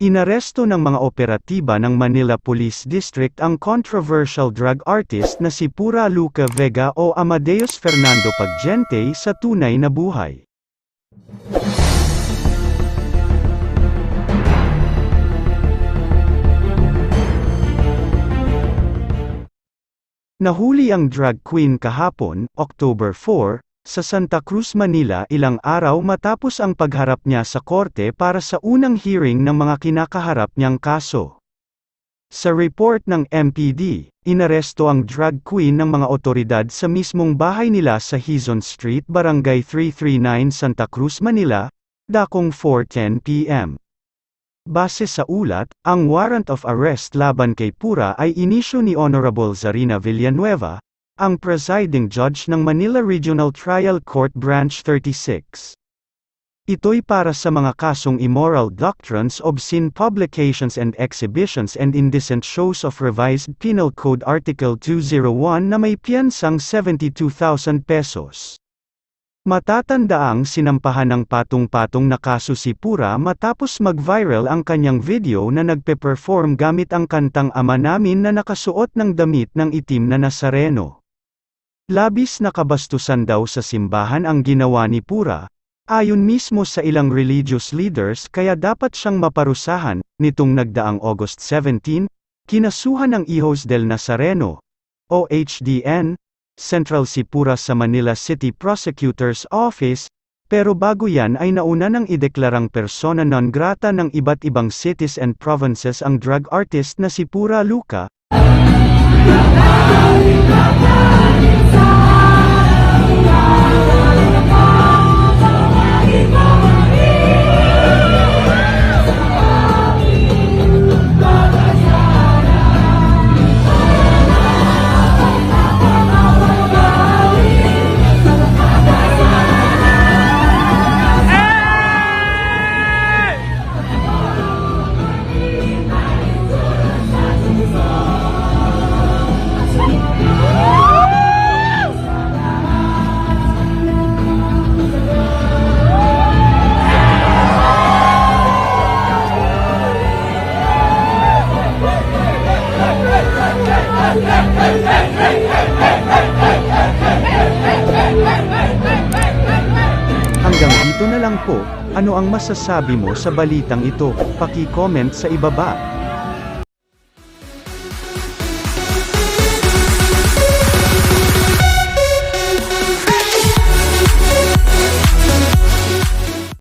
Inaresto ng mga operatiba ng Manila Police District ang controversial drug artist na si Pura Luca Vega o Amadeus Fernando Pagente sa tunay na buhay. Nahuli ang drag queen kahapon, October 4, sa Santa Cruz, Manila ilang araw matapos ang pagharap niya sa korte para sa unang hearing ng mga kinakaharap niyang kaso. Sa report ng MPD, inaresto ang drag queen ng mga otoridad sa mismong bahay nila sa Hizon Street, Barangay 339 Santa Cruz, Manila, dakong 4.10 p.m. Base sa ulat, ang warrant of arrest laban kay Pura ay inisyo ni Honorable Zarina Villanueva, ang presiding judge ng Manila Regional Trial Court Branch 36. Ito'y para sa mga kasong immoral doctrines obscene publications and exhibitions and indecent shows of Revised Penal Code Article 201 na may piyansang 72,000 pesos. Matatandaang sinampahan ng patong-patong na kaso si Pura matapos mag-viral ang kanyang video na nagpe-perform gamit ang kantang Ama Namin na nakasuot ng damit ng itim na Nazareno. Labis na kabastusan daw sa simbahan ang ginawa ni Pura, ayon mismo sa ilang religious leaders kaya dapat siyang maparusahan, nitong nagdaang August 17, kinasuhan ng Hijos del Nazareno, o HDN, Central Sipura sa Manila City Prosecutor's Office, pero bago yan ay nauna nang ideklarang persona non grata ng iba't ibang cities and provinces ang drug artist na si Pura Luca, Hanggang dito na lang po, ano ang masasabi mo sa balitang ito? Paki-comment sa ibaba.